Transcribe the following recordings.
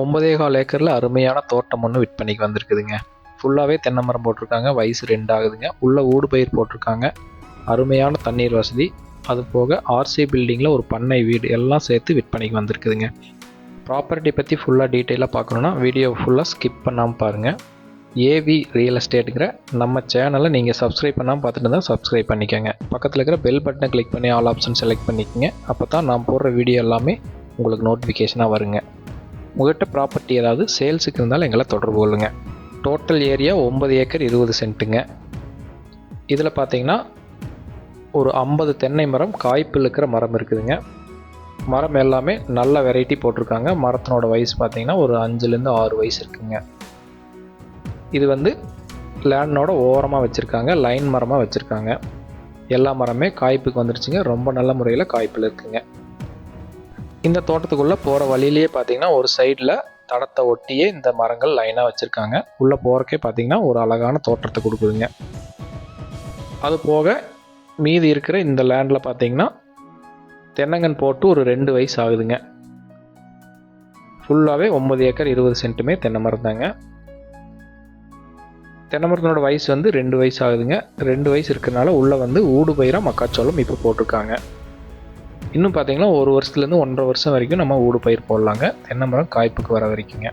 ஒன்பதே கால் ஏக்கரில் அருமையான தோட்டம் ஒன்று விற்பனைக்கு வந்திருக்குதுங்க. ஃபுல்லாகவே தென்னை மரம் போட்டிருக்காங்க. வயசு ரெண்டு ஆகுதுங்க. உள்ளே ஊடு பயிர் போட்டிருக்காங்க. அருமையான தண்ணீர் வசதி. அது போக ஆர்சி பில்டிங்கில் ஒரு பண்ணை வீடு எல்லாம் சேர்த்து விற்பனைக்கு வந்திருக்குதுங்க. ப்ராப்பர்ட்டி பற்றி ஃபுல்லாக டீட்டெயிலாக பார்க்கணுன்னா வீடியோ ஃபுல்லாக ஸ்கிப் பண்ணாமல் பாருங்கள் ஏவி ரியல் எஸ்டேட்டுங்கிற நம்ம சேனலை நீங்கள் சப்ஸ்கிரைப் பண்ணாமல் பார்த்துட்டு தான் சப்ஸ்கிரைப் பண்ணிக்கோங்க. பக்கத்தில் இருக்கிற பெல் பட்டனை கிளிக் பண்ணி ஆல் ஆப்ஷன் செலக்ட் பண்ணிக்கோங்க. அப்போ தான் நான் போடுற வீடியோ எல்லாமே உங்களுக்கு நோட்டிஃபிகேஷனாக வருங்க. உங்கள்கிட்ட ப்ராப்பர்ட்டி ஏதாவது சேல்ஸுக்கு இருந்தாலும் எங்களை தொடர்பு கொள்ளுங்க. டோட்டல் ஏரியா ஒம்பது ஏக்கர் இருபது சென்ட்டுங்க இதில் பார்த்தீங்கன்னா ஒரு ஐம்பது தென்னை மரம் காய்ப்பில் இருக்கிற மரம் இருக்குதுங்க. மரம் எல்லாமே நல்ல வெரைட்டி போட்டிருக்காங்க. மரத்தினோட வயசு பார்த்தீங்கன்னா ஒரு அஞ்சுலேருந்து ஆறு வயசு இருக்குங்க. இது வந்து லேண்டோட ஓரமாக வச்சுருக்காங்க லைன் மரமாக வச்சுருக்காங்க. எல்லா மரமே காய்ப்புக்கு வந்துருச்சுங்க. ரொம்ப நல்ல முறையில் காய்ப்பில் இருக்குங்க. இந்த தோட்டத்துக்குள்ளே போகிற வழியிலேயே பார்த்தீங்கன்னா ஒரு சைடில் தடத்தை ஒட்டியே இந்த மரங்கள் லைனாக வச்சுருக்காங்க. உள்ளே போகிறக்கே பார்த்தீங்கன்னா ஒரு அழகான தோற்றத்தை கொடுக்குதுங்க. அது போக மீதி இருக்கிற இந்த லேண்டில் பார்த்தீங்கன்னா தென்னங்கன் போட்டு ஒரு ரெண்டு வயசு ஆகுதுங்க. ஃபுல்லாகவே ஒம்பது ஏக்கர் இருபது சென்ட்டுமே தென்னை மரம் தாங்க. தென்னை மரத்தினோட வயசு வந்து ரெண்டு வயசு ஆகுதுங்க. ரெண்டு வயசு இருக்கிறனால உள்ளே வந்து ஊடு பயிராக மக்காச்சோளம் இப்போ போட்டிருக்காங்க. இன்னும் பார்த்தீங்கன்னா ஒரு வருஷத்துலேருந்து ஒன்றரை வருஷம் வரைக்கும் நம்ம ஊடு பயிர் போடலாங்க. தென்னை மரம் காய்ப்புக்கு வர வரைக்குங்க.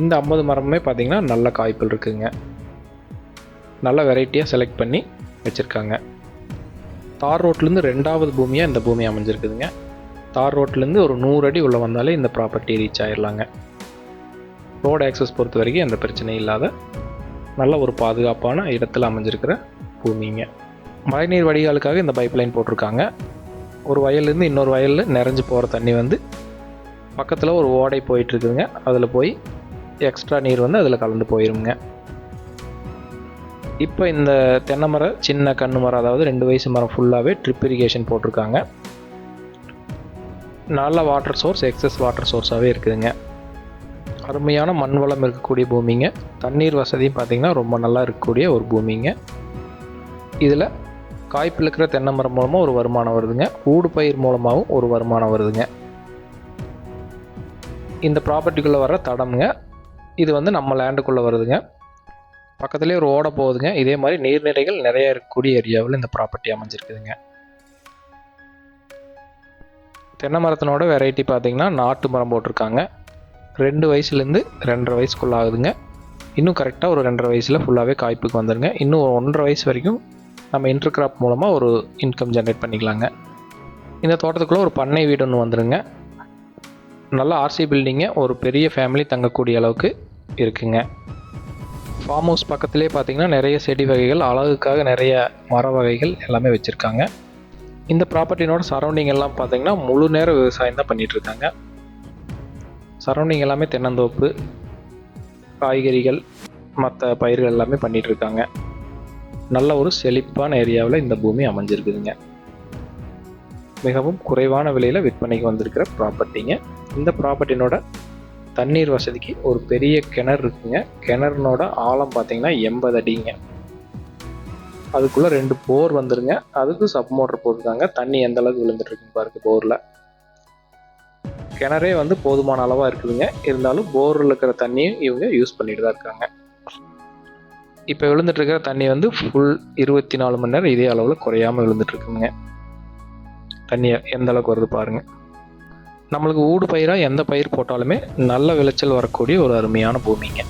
இந்த ஐம்பது மரமுமே பார்த்தீங்கன்னா நல்ல காய்ப்புகள் இருக்குதுங்க நல்ல வெரைட்டியாக செலக்ட் பண்ணி வச்சுருக்காங்க. தார் ரோட்லேருந்து ரெண்டாவது பூமியாக இந்த பூமி அமைஞ்சிருக்குதுங்க. தார் ரோட்லேருந்து ஒரு நூறு அடி உள்ளே வந்தாலே இந்த ப்ராப்பர்ட்டி ரீச் ஆயிடலாங்க ரோடு ஆக்சஸ் பொறுத்த வரைக்கும் எந்த பிரச்சனையும் இல்லாத நல்ல ஒரு பாதுகாப்பான இடத்துல அமைஞ்சிருக்கிற பூமிங்க. மழைநீர் வடிகாலுக்காக இந்த பைப் லைன் போட்டிருக்காங்க. ஒரு வயல்லேருந்து இன்னொரு வயலில் நிறைஞ்சு போகிற தண்ணி வந்து பக்கத்தில் ஒரு ஓடை போயிட்டுருக்குதுங்க. அதில் போய் எக்ஸ்ட்ரா நீர் வந்து அதில் கலந்து போயிருங்க. இப்போ இந்த தென்னை மரம் சின்ன கன்று மரம் அதாவது ரெண்டு வயசு மரம் ஃபுல்லாகவே ட்ரிப் இரிகேஷன் போட்டிருக்காங்க. நல்ல வாட்டர் சோர்ஸ் எக்ஸஸ் வாட்டர் சோர்ஸாகவே இருக்குதுங்க. அருமையான மண் வளம் இருக்கக்கூடிய பூமிங்க. தண்ணீர் வசதியும் பார்த்திங்கன்னா ரொம்ப நல்லா இருக்கக்கூடிய ஒரு பூமிங்க. இதில் காய்ப்பில் இருக்கிற தென்னை மரம் மூலமாக ஒரு வருமானம் வருதுங்க. ஊடு பயிர் மூலமாகவும் ஒரு வருமானம் வருதுங்க. இந்த ப்ராப்பர்ட்டிக்குள்ளே வர்ற தடம்ங்க. இது வந்து நம்ம லேண்டுக்குள்ளே வருதுங்க. பக்கத்துலேயே ஒரு ஓடை போகுதுங்க. இதே மாதிரி நீர்நிலைகள் நிறைய இருக்கக்கூடிய ஏரியாவில் இந்த ப்ராப்பர்ட்டி அமைஞ்சிருக்குதுங்க. தென்னை மரத்தினோட வெரைட்டி பார்த்தீங்கன்னா நாட்டு மரம் போட்டிருக்காங்க. ரெண்டு வயசுலேருந்து ரெண்டரை வயசுக்குள்ளே ஆகுதுங்க. இன்னும் கரெக்டாக ஒரு ரெண்டரை வயசில் ஃபுல்லாகவே காய்ப்புக்கு வந்துடுங்க இன்னும் ஒன்றரை வயசு வரைக்கும் நம்ம இன்டர் கிராப் மூலமாக ஒரு இன்கம் ஜென்ரேட் பண்ணிக்கலாங்க. இந்த தோட்டத்துக்குள்ளே ஒரு பண்ணை வீடு ஒன்று வந்துடுங்க நல்ல ஆர்சி பில்டிங்கு ஒரு பெரிய ஃபேமிலி தங்கக்கூடிய அளவுக்கு இருக்குங்க. ஃபார்ம் ஹவுஸ் பக்கத்துலேயே பார்த்தீங்கன்னா நிறைய செடி வகைகள் அழகுக்காக நிறைய மர வகைகள் எல்லாமே வச்சுருக்காங்க. இந்த ப்ராப்பர்ட்டினோட சரௌண்டிங் எல்லாம் பார்த்தீங்கன்னா முழு நேர விவசாயம் தான் பண்ணிகிட்ருக்காங்க சரௌண்டிங் எல்லாமே தென்னந்தோப்பு காய்கறிகள் மற்ற பயிர்கள் எல்லாமே பண்ணிகிட்ருக்காங்க இருக்காங்க. நல்ல ஒரு செழிப்பான ஏரியாவில் இந்த பூமி அமைஞ்சிருக்குதுங்க. மிகவும் குறைவான விலையில் விற்பனைக்கு வந்திருக்கிற ப்ராப்பர்ட்டிங்க இந்த ப்ராப்பர்ட்டினோட தண்ணீர் வசதிக்கு ஒரு பெரிய கிணறு இருக்குங்க. கிணறுனோட ஆழம் பார்த்தீங்கன்னா எண்பது அடிங்க. அதுக்குள்ளே ரெண்டு போர் வந்துருங்க. அதுக்கு சப் மோட்டர் போட்டிருக்காங்க. தண்ணி எந்த அளவுக்கு விழுந்துட்டுருக்குன்னு பாருங்க போரில். கிணறே வந்து போதுமான அளவாக இருக்குதுங்க. இருந்தாலும் போரில் இருக்கிற தண்ணியும் இவங்க யூஸ் பண்ணிட்டு தான் இருக்காங்க. இப்போ விழுந்துட்டுருக்கிற தண்ணி வந்து ஃபுல் இருபத்தி நாலு மணி நேரம் இதே அளவில் குறையாமல் விழுந்துட்டுருக்குங்க. தண்ணியை எந்த அளவுக்கு வருது பாருங்க. நம்மளுக்கு ஊடு பயிராக எந்த பயிர் போட்டாலுமே நல்ல விளைச்சல் வரக்கூடிய ஒரு அருமையான பூமிங்க.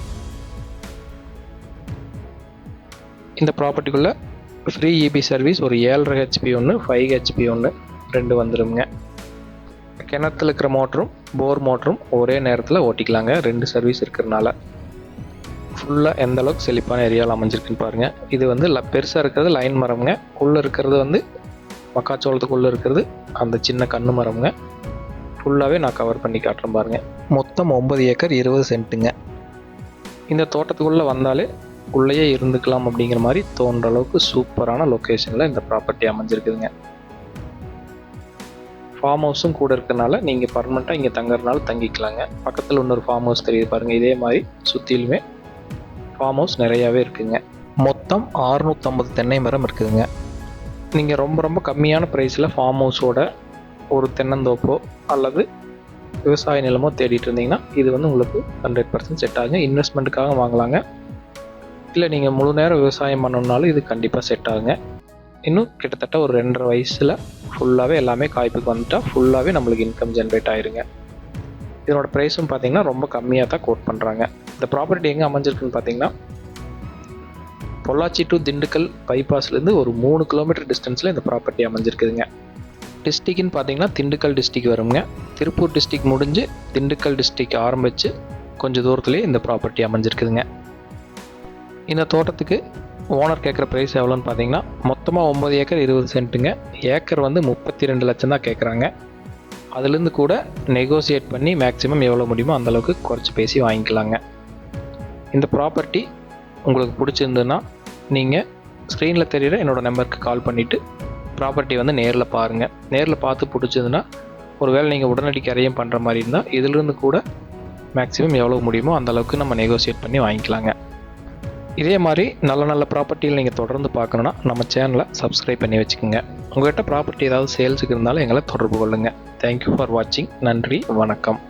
இந்த ப்ராப்பர்ட்டிக்குள்ளே ஃப்ரீ இபி சர்வீஸ் ஒரு ஏழரை ஹெச்பி ஒன்று ஃபைவ் ஹெச்பி ஒன்று ரெண்டு வந்துடுங்க கிணத்துல இருக்கிற மோட்டரும் போர் மோட்டரும் ஒரே நேரத்தில் ஓட்டிக்கலாங்க. ரெண்டு சர்வீஸ் இருக்கிறனால. ஃபுல்லாக எந்த அளவுக்கு செழிப்பான ஏரியாவில் அமைஞ்சிருக்குன்னு பாருங்கள் இது வந்து ல பெருசாக இருக்கிறது லைன் மரம்ங்க. உள்ளே இருக்கிறது வந்து மக்காச்சோளத்துக்குள்ளே இருக்கிறது. அந்த சின்ன கன்று மரம்ங்க. ஃபுல்லாகவே நான் கவர் பண்ணி காட்டுறேன் பாருங்கள் மொத்தம் ஒம்பது ஏக்கர் இருபது சென்ட்டுங்க. இந்த தோட்டத்துக்குள்ளே வந்தாலே உள்ளேயே இருந்துக்கலாம் அப்படிங்கிற மாதிரி தோன்ற அளவுக்கு சூப்பரான லொக்கேஷனில் இந்த ப்ராப்பர்ட்டி அமைஞ்சிருக்குதுங்க. ஃபார்ம் ஹவுஸும் கூட இருக்கிறனால நீங்கள் பர்மனெண்ட்டாக இங்கே தங்குறதுனால தங்கிக்கலாங்க. பக்கத்தில் இன்னொரு ஃபார்ம் ஹவுஸ் தெரியுது பாருங்கள் இதே மாதிரி சுற்றிலுமே ஃபார்ம் ஹவுஸ் நிறையாவே இருக்குங்க. மொத்தம் 650 தென்னை மரம் இருக்குதுங்க. நீங்கள் ரொம்ப ரொம்ப கம்மியான ப்ரைஸில் ஃபார்ம் ஹவுஸோட ஒரு தென்னந்தோப்போ அல்லது விவசாய நிலமோ தேடிட்டு இருந்தீங்கன்னா இது வந்து உங்களுக்கு ஹண்ட்ரட் பர்சன்ட் செட் ஆகுங்க. இன்வெஸ்ட்மெண்ட்டுக்காக வாங்கலாங்க. இல்லை நீங்கள் முழு நேரம் விவசாயம் பண்ணணுன்னாலும் இது கண்டிப்பாக செட் ஆகுங்க. இன்னும் கிட்டத்தட்ட ஒரு ரெண்டரை வயசில் ஃபுல்லாகவே எல்லாமே காய்ப்புக்கு வந்துட்டால் ஃபுல்லாகவே நம்மளுக்கு இன்கம் ஜென்ரேட் ஆயிருங்க. இதனோட ப்ரைஸும் பார்த்தீங்கன்னா ரொம்ப கம்மியாக தான் கோட் பண்ணுறாங்க இந்த ப்ராப்பர்ட்டி எங்கே அமைஞ்சிருக்குன்னு பார்த்தீங்கன்னா பொள்ளாச்சி டு திண்டுக்கல் பைபாஸ்லேருந்து ஒரு மூணு கிலோமீட்டர் டிஸ்டன்ஸில் இந்த ப்ராப்பர்ட்டி அமைஞ்சிருக்குதுங்க. டிஸ்ட்ரிக்ட்னு பார்த்தீங்கன்னா திண்டுக்கல் டிஸ்ட்ரிக் வருங்க. திருப்பூர் டிஸ்ட்ரிக் முடிஞ்சு திண்டுக்கல் டிஸ்ட்ரிக் ஆரம்பித்து கொஞ்சம் தூரத்துலேயே இந்த ப்ராப்பர்ட்டி அமைஞ்சிருக்குதுங்க. இந்த தோட்டத்துக்கு ஓனர் கேட்குற ப்ரைஸ் எவ்வளோன்னு பார்த்தீங்கன்னா மொத்தமாக ஒம்பது ஏக்கர் இருபது சென்ட்டுங்க. ஏக்கர் வந்து முப்பத்தி ரெண்டு லட்சம் தான் கேட்குறாங்க அதுலேருந்து கூட நெகோசியேட் பண்ணி மேக்ஸிமம் எவ்வளோ முடியுமோ அந்தளவுக்கு குறைச்சி பேசி வாங்கிக்கலாங்க. இந்த ப்ராப்பர்ட்டி உங்களுக்கு பிடிச்சிருந்ததுன்னா நீங்கள் ஸ்க்ரீனில் தெரிகிற என்னோடய நம்பருக்கு கால் பண்ணிவிட்டு ப்ராப்பர்ட்டி வந்து நேரில் பாருங்கள் நேரில் பார்த்து பிடிச்சதுன்னா ஒருவேளை நீங்கள் உடனடி கரையும் பண்ணுற மாதிரி இருந்தால் இதிலிருந்து கூட மேக்ஸிமம் எவ்வளோ முடியுமோ அந்தளவுக்கு நம்ம நெகோசியேட் பண்ணி வாங்கிக்கலாங்க. இதே மாதிரி நல்ல நல்ல ப்ராப்பர்ட்டியில் நீங்கள் தொடர்ந்து பார்க்கணுன்னா நம்ம சேனலை சப்ஸ்கிரைப் பண்ணி வச்சுக்கோங்க. உங்கள்கிட்ட ப்ராப்பர்ட்டி ஏதாவது சேல்ஸுக்கு இருந்தாலும் எங்களை தொடர்பு கொள்ளுங்கள் தேங்க்யூ ஃபார் வாட்சிங் நன்றி. வணக்கம்.